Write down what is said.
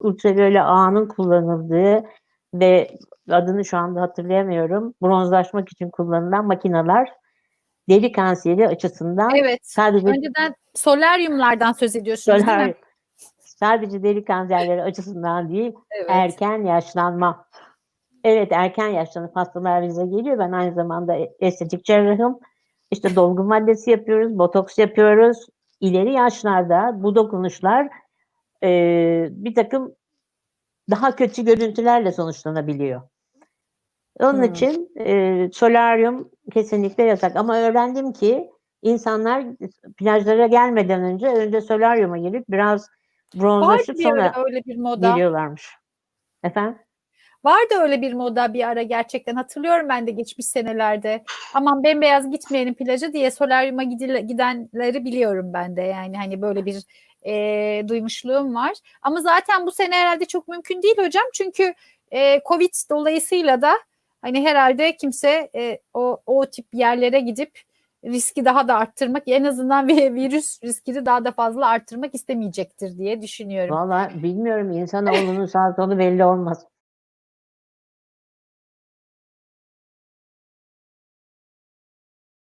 ultraviyole ağının kullanıldığı ve adını şu anda hatırlayamıyorum. Bronzlaşmak için kullanılan makineler deri kanseri açısından Evet. sadece Önceden solaryumlardan söz ediyorsunuz değil solar- mi? sadece deri kanserleri açısından değil, Evet. erken yaşlanma. Evet erken yaşlanıp hastalar bize geliyor. Ben aynı zamanda e- estetik cerrahım. İşte dolgu maddesi yapıyoruz, botoks yapıyoruz. İleri yaşlarda bu dokunuşlar e, bir takım daha kötü görüntülerle sonuçlanabiliyor. Onun Hmm. için e, solaryum kesinlikle yasak. Ama öğrendim ki insanlar plajlara gelmeden önce önce solaryuma girip biraz bronzlaşıp bir sonra öyle bir moda. geliyorlarmış. Efendim? Vardı öyle bir moda bir ara gerçekten hatırlıyorum ben de geçmiş senelerde. Aman bembeyaz gitmeyelim plaja diye solaryuma gidenleri biliyorum ben de yani hani böyle bir e, duymuşluğum var. Ama zaten bu sene herhalde çok mümkün değil hocam çünkü e, Covid dolayısıyla da hani herhalde kimse e, o, o tip yerlere gidip riski daha da arttırmak en azından bir virüs riskini daha da fazla arttırmak istemeyecektir diye düşünüyorum. Vallahi bilmiyorum insanoğlunun sağ solu belli olmaz.